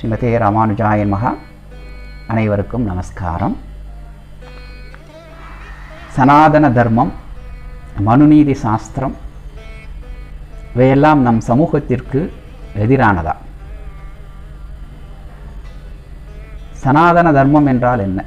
ஸ்ரீமதே ராமானுஜாயன் மகா. அனைவருக்கும் நமஸ்காரம். சனாதன தர்மம் மனுநீதி சாஸ்திரம் இவையெல்லாம் நம் சமூகத்திற்கு எதிரானதா? சனாதன தர்மம் என்றால் என்ன?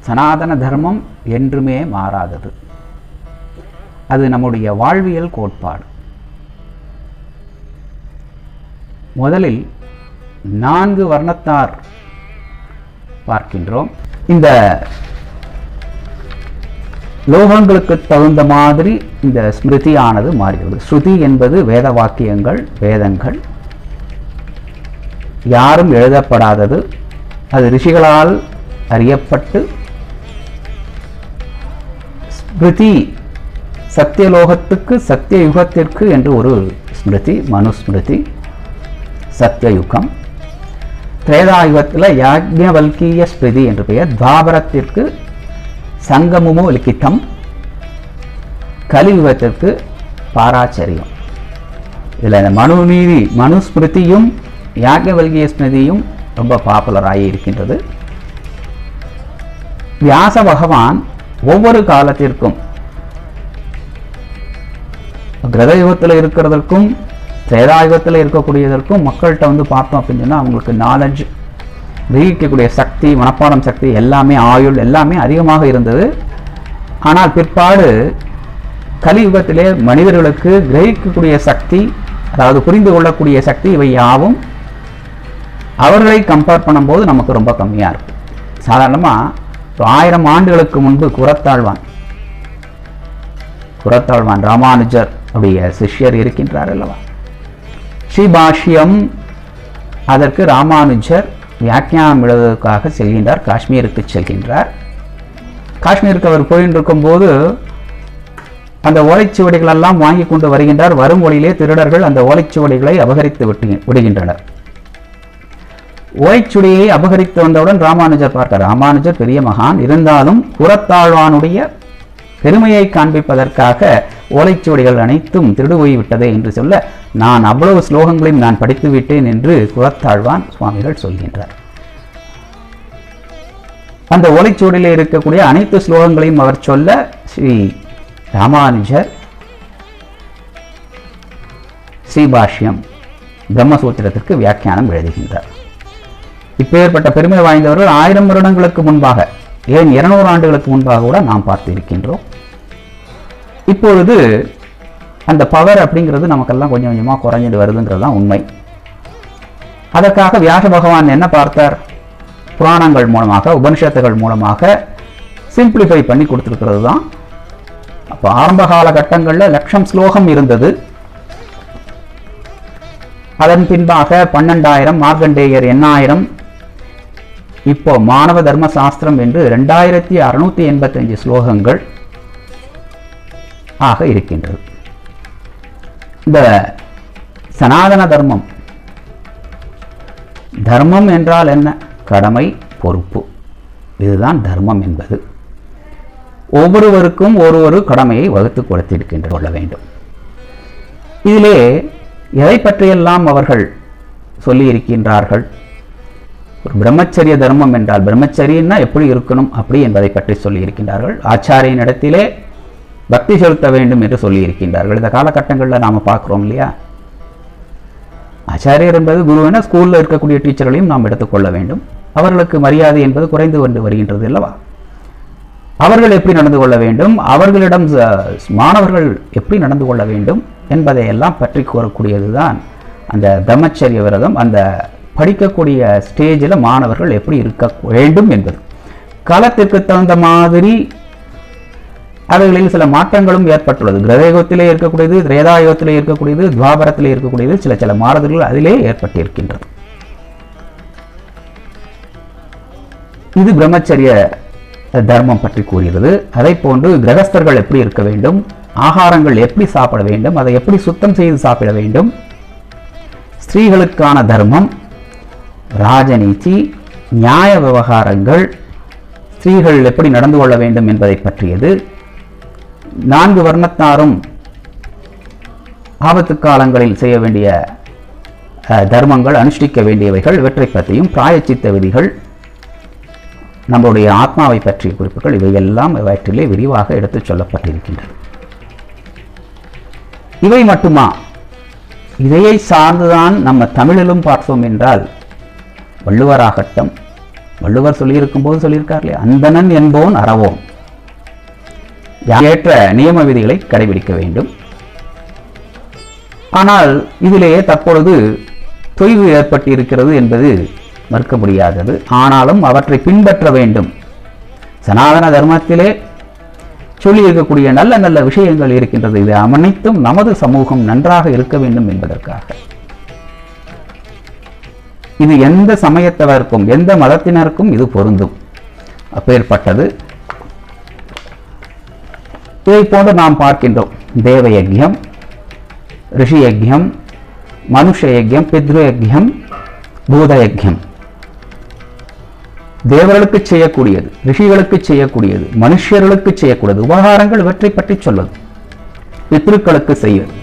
சனாதன தர்மம் என்றுமே மாறாதது. அது நம்முடைய வாழ்வியல் கோட்பாடு. முதலில் நான்கு வர்ணத்தார் பார்க்கின்றோம். இந்த லோகங்களுக்கு தகுந்த மாதிரி இந்த ஸ்மிருதியானது மாறுகிறது. ஸ்ருதி என்பது வேத வாக்கியங்கள் வேதங்கள். யாரும் எழுதப்படாதது. அது ரிஷிகளால் அறியப்பட்டு ஸ்மிருதி சத்தியலோகத்துக்கு சத்திய யுகத்திற்கு என்று ஒரு ஸ்மிருதி மனுஸ்மிருதி. சத்தியயுகம். திரேதாயுகத்தில் யாக்ஞவல்கிய ஸ்மிருதி என்று பெயர். துவாபரத்திற்கு சங்கமுமோ லிக்கித்தம். கலியுகத்திற்கு பாராச்சரியம். இதில் இந்த மனுநீதி மனுஸ்மிருதியும் யாக்ஞவல்கிய ஸ்மிருதியும் ரொம்ப பாப்புலர் ஆகி இருக்கின்றது. வியாச பகவான் ஒவ்வொரு காலத்திற்கும் கிரகயுகத்தில் இருக்கிறதற்கும் திரேதாயுகத்தில் இருக்கக்கூடியதற்கும் மக்கள்கிட்ட வந்து பார்த்தோம் அப்படின்னு சொன்னால் அவங்களுக்கு நாலேஜ் கிரகிக்கக்கூடிய சக்தி மனப்பாடம் சக்தி எல்லாமே ஆயுள் எல்லாமே அதிகமாக இருந்தது. ஆனால் பிற்பாடு கலியுகத்திலே மனிதர்களுக்கு கிரகிக்கக்கூடிய சக்தி அதாவது புரிந்து கொள்ளக்கூடிய சக்தி இவை யாவும் அவர்களை கம்பேர் பண்ணும்போது நமக்கு ரொம்ப கம்மியாக இருக்கும் சாதாரணமாக ஆயிரம் ஆண்டுகளுக்கு முன்பு குரத்தாழ்வான் குரத்தாழ்வான் ராமானுஜர் அப்படிய சிஷ்யர் இருக்கின்றார் அல்லவா? ஸ்ரீபாஷ்யம் அதற்கு ராமானுஜர் வியாக்கியானம் எழுதுவதற்காக செல்கின்றார் காஷ்மீருக்கு செல்கின்றார். காஷ்மீருக்கு அவர் போயின்னு அந்த ஓலைச்சுவடிகள் எல்லாம் வாங்கி கொண்டு வருகின்றார். வரும் வழியிலே திருடர்கள் அந்த ஓலைச்சுவடிகளை அபகரித்து விட்டு விடுகின்றனர். ஓலைச்சுவடியை அபகரித்து வந்தவுடன் ராமானுஜர் பார்த்தார். ராமானுஜர் பெரிய மகான். இருந்தாலும் புறத்தாழ்வானுடைய பெருமையை காண்பிப்பதற்காக ஓலைச்சுவடிகள் அனைத்தும் திருடு போய்விட்டதே என்று சொல்ல நான் அவ்வளவு ஸ்லோகங்களையும் நான் படித்து விட்டேன் என்று குலத்தாழ்வான் சுவாமிகள் சொல்கின்றார். அந்த ஓலைச்சுவடியில் இருக்கக்கூடிய அனைத்து ஸ்லோகங்களையும் அவர் சொல்ல ஸ்ரீ ராமானுஜர் ஸ்ரீபாஷ்யம் பிரம்மசூத்திரத்திற்கு வியாக்கியானம் எழுதுகின்றார். இப்பேற்பட்ட பெருமை வாய்ந்தவர்கள் ஆயிரம் வருடங்களுக்கு முன்பாக ஏன் இருநூறு ஆண்டுகளுக்கு முன்பாக கூட நாம் பார்த்து இருக்கின்றோம் இப்பொழுது அந்த பவர் அப்படிங்கிறது நமக்கெல்லாம் கொஞ்சம் கொஞ்சமாக குறைஞ்சிட்டு வருதுங்கிறது தான் உண்மை. அதற்காக வியாச பகவான் என்ன பார்த்தார்? புராணங்கள் மூலமாக உபனிஷத்துகள் மூலமாக சிம்பிளிஃபை பண்ணி கொடுத்துருக்கிறது தான். அப்போ ஆரம்ப காலகட்டங்களில் லட்சம் ஸ்லோகம் இருந்தது. அதன் பின்பாக பன்னெண்டாயிரம் மார்கண்டேயர் எண்ணாயிரம். இப்போ மாணவ தர்ம சாஸ்திரம் என்று ரெண்டாயிரத்தி அறுநூத்தி எண்பத்தஞ்சு ஸ்லோகங்கள். ஆக இருக்கின்றது. இந்த சனாதன தர்மம் தர்மம் என்றால் என்ன? கடமை பொறுப்பு. இதுதான் தர்மம் என்பது. ஒவ்வொருவருக்கும் ஒரு ஒரு கடமையை வகுத்து கொடுத்திருக்கின்ற கொள்ள வேண்டும். இதிலே எதை பற்றியெல்லாம் அவர்கள் சொல்லியிருக்கின்றார்கள்? ஒரு பிரம்மச்சரிய தர்மம் என்றால் பிரம்மச்சரியன்னா எப்படி இருக்கணும்? அப்படி என்பதை பற்றி சொல்லியிருக்கின்றார்கள். ஆச்சாரியின் இடத்திலே பக்தி செலுத்த வேண்டும் என்று சொல்லியிருக்கின்றார்கள். இந்த காலகட்டங்களில் நாம் பார்க்குறோம் இல்லையா? ஆச்சாரியர் என்பது குருவென ஸ்கூலில் இருக்கக்கூடிய டீச்சர்களையும் நாம் எடுத்துக்கொள்ள வேண்டும். அவர்களுக்கு மரியாதை என்பது குறைந்து கொண்டு வருகின்றது அல்லவா? அவர்கள் எப்படி நடந்து கொள்ள வேண்டும்? அவர்களிடம் மாணவர்கள் எப்படி நடந்து கொள்ள வேண்டும்? என்பதை எல்லாம் பற்றி கூறக்கூடியது தான் அந்த பிரம்மச்சரிய விரதம். அந்த படிக்கக்கூடிய ஸ்டேஜில் மாணவர்கள் எப்படி இருக்க வேண்டும் என்பது. காலத்திற்கு தகுந்த மாதிரி அவைகளில் சில மாற்றங்களும் ஏற்பட்டுள்ளது. கிரகயோகத்திலே இருக்கக்கூடியது திரேதாயுகத்திலே இருக்கக்கூடியது துவாபரத்திலே இருக்கக்கூடியது சில சில மாறுதல்கள் அதிலே ஏற்பட்டிருக்கின்றது. இது பிரம்மச்சரிய தர்மம் பற்றி கூறுகிறது. அதை போன்று கிரகஸ்தர்கள் எப்படி இருக்க வேண்டும்? ஆகாரங்கள் எப்படி சாப்பிட வேண்டும்? அதை எப்படி சுத்தம் செய்து சாப்பிட வேண்டும்? ஸ்திரீகளுக்கான தர்மம் ராஜநீதி நியாய விவகாரங்கள் ஸ்திரீகள் எப்படி நடந்து கொள்ள வேண்டும் என்பதை பற்றியது நான்கு வர்ணத்தாரும் ஆபத்து காலங்களில் செய்ய வேண்டிய தர்மங்கள் அனுஷ்டிக்க வேண்டியவைகள் இவற்றை பற்றியும் பிராயச்சித்த விதிகள் நம்முடைய ஆத்மாவை பற்றிய குறிப்புகள் இவையெல்லாம் இவற்றிலே விரிவாக எடுத்துச் சொல்லப்பட்டிருக்கின்றன. இவை மட்டுமா? இதையை சார்ந்துதான் நம்ம தமிழிலும் பார்த்தோம் என்றால் வள்ளுவராகட்டும் வள்ளுவர் சொல்லியிருக்கும் போது சொல்லியிருக்கார் இல்லையா? அந்தணன் என்போன் அறவோன். ஏற்ற நியம விதிகளை கடைபிடிக்க வேண்டும். ஆனால் இதிலேயே தற்பொழுது தொய்வு ஏற்பட்டு இருக்கிறது என்பது மறுக்க முடியாதது. ஆனாலும் அவற்றை பின்பற்ற வேண்டும். சனாதன தர்மத்திலே சொல்லி இருக்கக்கூடிய நல்ல நல்ல விஷயங்கள் இருக்கின்றது. இது அனைத்தும் நமது சமூகம் நன்றாக இருக்க வேண்டும் என்பதற்காக. இது எந்த சமயத்தவருக்கும் எந்த மதத்தினருக்கும் இது பொருந்தும். அப்பேற்பட்டது. இதை போன்று நாம் பார்க்கின்றோம். தேவ யஜ்யம் ரிஷி யஜ்யம் மனுஷ யஜ்யம் பித்ரு யஜ்யம் பூத யஜ்யம் தேவர்களுக்கு செய்யக்கூடியது ரிஷிகளுக்கு செய்யக்கூடியது மனுஷர்களுக்கு செய்யக்கூடியது உபகாரங்கள் இவற்றை பற்றி சொல்வது பித்ருக்களுக்கு செய்வது.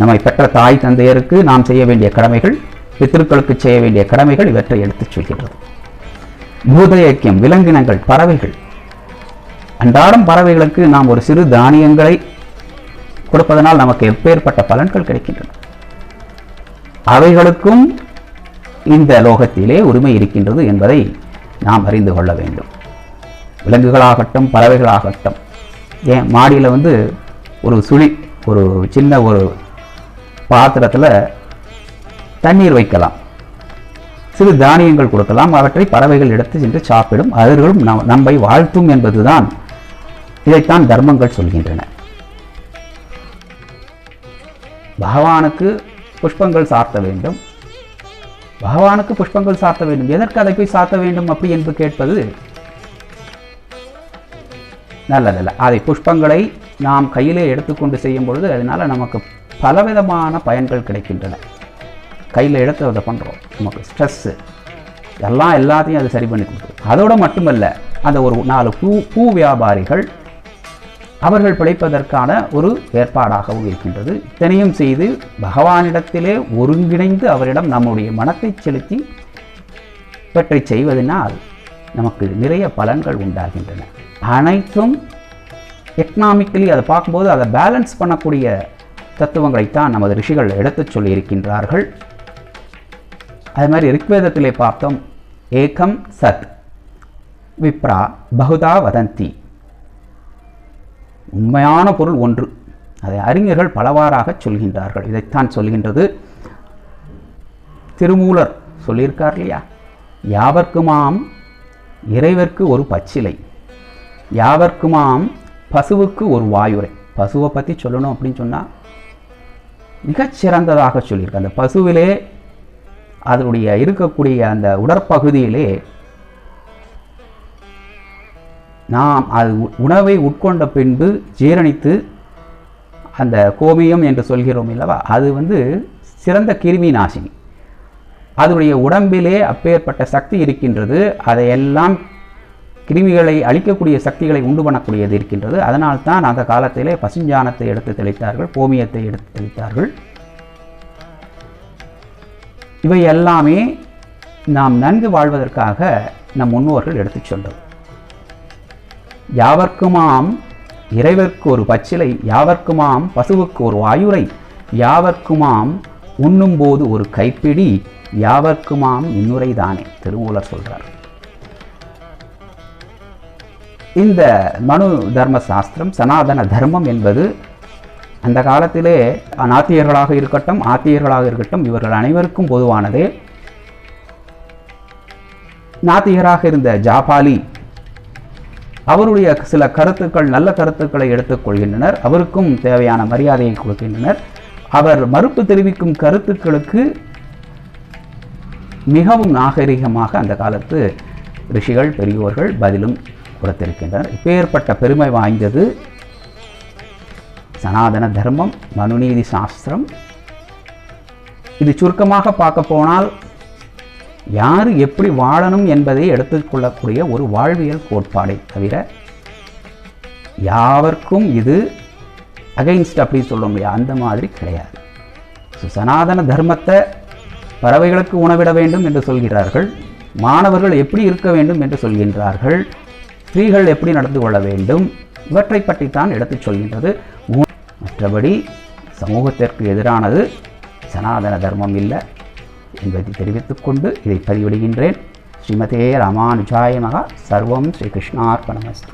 நம்மை பெற்ற தாய் தந்தையருக்கு நாம் செய்ய வேண்டிய கடமைகள் பித்ருக்களுக்கு செய்ய வேண்டிய கடமைகள் இவற்றை எடுத்துச் சொல்கின்றது. பூத யக்கியம் விலங்கினங்கள் பறவைகள் அன்றாடம் பறவைகளுக்கு நாம் ஒரு சிறு தானியங்களை கொடுப்பதனால் நமக்கு எப்பேற்பட்ட பலன்கள் கிடைக்கின்றன. அவைகளுக்கும் இந்த லோகத்திலே உரிமை இருக்கின்றது என்பதை நாம் அறிந்து கொள்ள வேண்டும். விலங்குகளாகட்டும் பறவைகளாகட்டும். ஏன்? மாடியில் வந்து ஒரு சுழி ஒரு சின்ன ஒரு பாத்திரத்தில் தண்ணீர் வைக்கலாம். சிறு தானியங்கள் கொடுக்கலாம். அவற்றை பறவைகள் எடுத்து சென்று சாப்பிடும். அவர்களும் நம்- நம்மை வாழ்த்தும் என்பதுதான் இதைத்தான் தர்மங்கள் சொல்கின்றன. பகவானுக்கு புஷ்பங்கள் சார்த்த வேண்டும். பகவானுக்கு புஷ்பங்கள் சார்த்த வேண்டும். எதற்கு அதை போய் சார்த்த வேண்டும் அப்படி என்று கேட்பது நல்லதல்ல. அதை புஷ்பங்களை நாம் கையிலே எடுத்துக்கொண்டு செய்யும் பொழுது அதனால நமக்கு பலவிதமான பயன்கள் கிடைக்கின்றன. கையில் எடுத்து அதை பண்ணுறோம் நமக்கு ஸ்ட்ரெஸ்ஸு எல்லாம் எல்லாத்தையும் அது சரி பண்ணி கொடுக்குது. அதோடு மட்டுமல்ல அந்த ஒரு நாலு பூ பூ வியாபாரிகள் அவர்கள் பிழைப்பதற்கான ஒரு ஏற்பாடாகவும் இருக்கின்றது. இத்தனையும் செய்து பகவானிடத்திலே ஒருங்கிணைந்து அவரிடம் நம்முடைய மனத்தை செலுத்தி இவற்றை செய்வதனால் நமக்கு நிறைய பலன்கள் உண்டாகின்றன. அனைத்தும் எக்கனாமிக்கலி அதை பார்க்கும்போது அதை பேலன்ஸ் பண்ணக்கூடிய தத்துவங்களைத்தான் நமது ரிஷிகள் எடுத்துச் சொல்லியிருக்கின்றார்கள். அது மாதிரி ரிக்வேதத்திலே பார்த்தோம் ஏகம் சத் விப்ரா பகுதா வதந்தி. உண்மையான பொருள் ஒன்று. அதை அறிஞர்கள் பலவாறாக சொல்கின்றார்கள். இதைத்தான் சொல்கின்றது திருமூலர் சொல்லியிருக்கார் இல்லையா? யாவர்க்குமாம் இறைவர்க்கு ஒரு பச்சிலை. யாவர்க்குமாம் பசுவுக்கு ஒரு வாயுரை. பசுவை பற்றி சொல்லணும் அப்படின்னு சொன்னால் மிகச் சிறந்ததாக சொல்லியிருக்கு. அந்த பசுவிலே அதனுடைய இருக்கக்கூடிய அந்த உடற்பகுதியிலே நாம் அது உ- உணவை உட்கொண்ட பின்பு ஜீரணித்து அந்த கோமியம் என்று சொல்கிறோம் அல்லவா அது வந்து சிறந்த கிருமி நாசினி. அதனுடைய உடம்பிலே அப்பேற்பட்ட சக்தி இருக்கின்றது அதையெல்லாம் கிருமிகளை அழிக்கக்கூடிய சக்திகளை உண்டு பண்ணக்கூடியது இருக்கின்றது. அதனால் தான் அந்த காலத்திலே பசுஞ்சானத்தை எடுத்து தெளித்தார்கள் கோமியத்தை எடுத்து தெளித்தார்கள். இவை எல்லாமே நாம் நன்கு வாழ்வதற்காக நம் முன்னோர்கள் எடுத்துச் சொன்னது யாவர்க்குமாம் இறைவர்க்கு ஒரு பச்சிலை யாவர்க்குமாம் பசுவுக்கு ஒரு வாயுரை யாவர்க்குமாம் உண்ணும்போது ஒரு கைப்பிடி யாவர்க்குமாம் இன்னுரை தானே திருமூலர் சொல்கிறார் இந்த மனு தர்ம சாஸ்திரம் சனாதன தர்மம் என்பது அந்த காலத்திலே நாத்தியர்களாக இருக்கட்டும் ஆத்தியர்களாக இருக்கட்டும் இவர்கள் அனைவருக்கும் பொதுவானது. நாத்திகராக இருந்த ஜாபாலி அவருடைய சில கருத்துக்கள் நல்ல கருத்துக்களை எடுத்துக்கொள்கின்றனர் அவருக்கும் தேவையான மரியாதையை கொடுக்கின்றனர். அவர் மறுப்பு தெரிவிக்கும் கருத்துக்களுக்கு மிகவும் நாகரிகமாக அந்த காலத்து ரிஷிகள் பெரியோர்கள் பதிலும் கொடுத்திருக்கின்றனர். இப்பேற்பட்ட பெருமை வாய்ந்தது சனாதன தர்மம் மனுநீதி சாஸ்திரம். இது சுருக்கமாக பார்க்க போனால் யார் எப்படி வாழணும் என்பதை எடுத்துக்கொள்ளக்கூடிய ஒரு வாழ்வியல் கோட்பாடை தவிர யாவர்க்கும் இது அகைன்ஸ்ட் அப்படி சொல்ல முடியாது அந்த மாதிரி கிடையாது. ஸோ சனாதன தர்மத்தை பறவைகளுக்கு உணவிட வேண்டும் என்று சொல்கிறார்கள். மாணவர்கள் எப்படி இருக்க வேண்டும் என்று சொல்கின்றார்கள். ஸ்திரீகள் எப்படி நடந்து கொள்ள வேண்டும்? இவற்றை பற்றி தான் எடுத்துச் சொல்கின்றது. மற்றபடி சமூகத்திற்கு எதிரானது சனாதன தர்மம் இல்லை. என்பதை தெரிவித்துக்கொண்டு இதை பதிவிடுகின்றேன். ஸ்ரீமதே ராமானுஜாய மகா. சர்வம் ஸ்ரீகிருஷ்ணார்பணமஸ்து